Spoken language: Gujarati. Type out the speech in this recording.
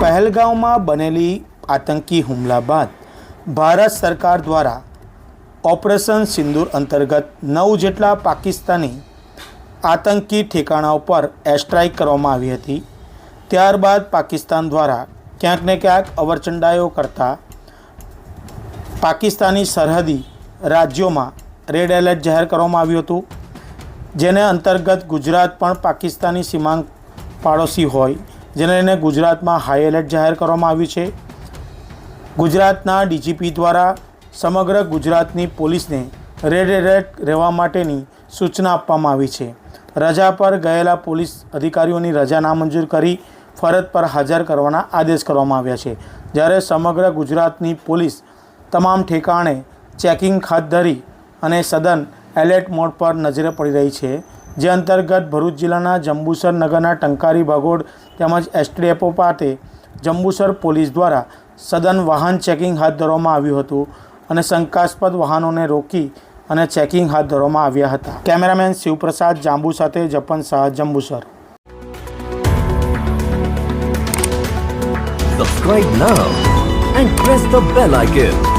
પહેલગાંવમાં બનેલી આતંકી હુમલા બાદ ભારત સરકાર દ્વારા ઓપરેશન સિંદૂર અંતર્ગત નવ જેટલા પાકિસ્તાની આતંકી ઠેકાણાઓ પર એરસ્ટ્રાઇક કરવામાં આવી હતી. ત્યારબાદ પાકિસ્તાન દ્વારા ક્યાંક ને ક્યાંક અવરચંડાયો કરતા પાકિસ્તાની સરહદી રાજ્યોમાં રેડ એલર્ટ જાહેર કરવામાં આવ્યું હતું, જેને અંતર્ગત ગુજરાત પણ પાકિસ્તાની સીમાંક પાડોશી હોય. જેને લઈને ગુજરાતમાં હાઈ એલર્ટ જાહેર કરવામાં આવ્યું છે. ગુજરાતના ડીજીપી દ્વારા સમગ્ર ગુજરાતની પોલીસને રેડ એલર્ટ રહેવા માટેની સૂચના આપવામાં આવી છે. રજા પર ગયેલા પોલીસ અધિકારીઓની રજા નામંજૂર કરી ફરજ પર હાજર કરવાના આદેશ કરવામાં આવ્યા છે. જ્યારે સમગ્ર ગુજરાતની પોલીસ તમામ ઠેકાણે ચેકિંગ હાથ ધરી અને સદન એલર્ટ મોડ પર નજરે પડી રહી છે જે અંતર્ગત ભરૂચ જિલ્લાના જંબુસર નગરના ટંકારી ભગોડ તેમજ એસટીએપો પાસે જંબુસર પોલીસ દ્વારા સદન વાહન ચેકિંગ હાથ ધરવામાં આવ્યું હતું અને શંકાસ્પદ વાહનોને રોકી અને ચેકિંગ હાથ ધરવામાં આવ્યા હતા કેમેરામેન શિવપ્રસાદ જાંબુ સાથે જપન Shah, Jambusar Subscribe now and press the bell icon.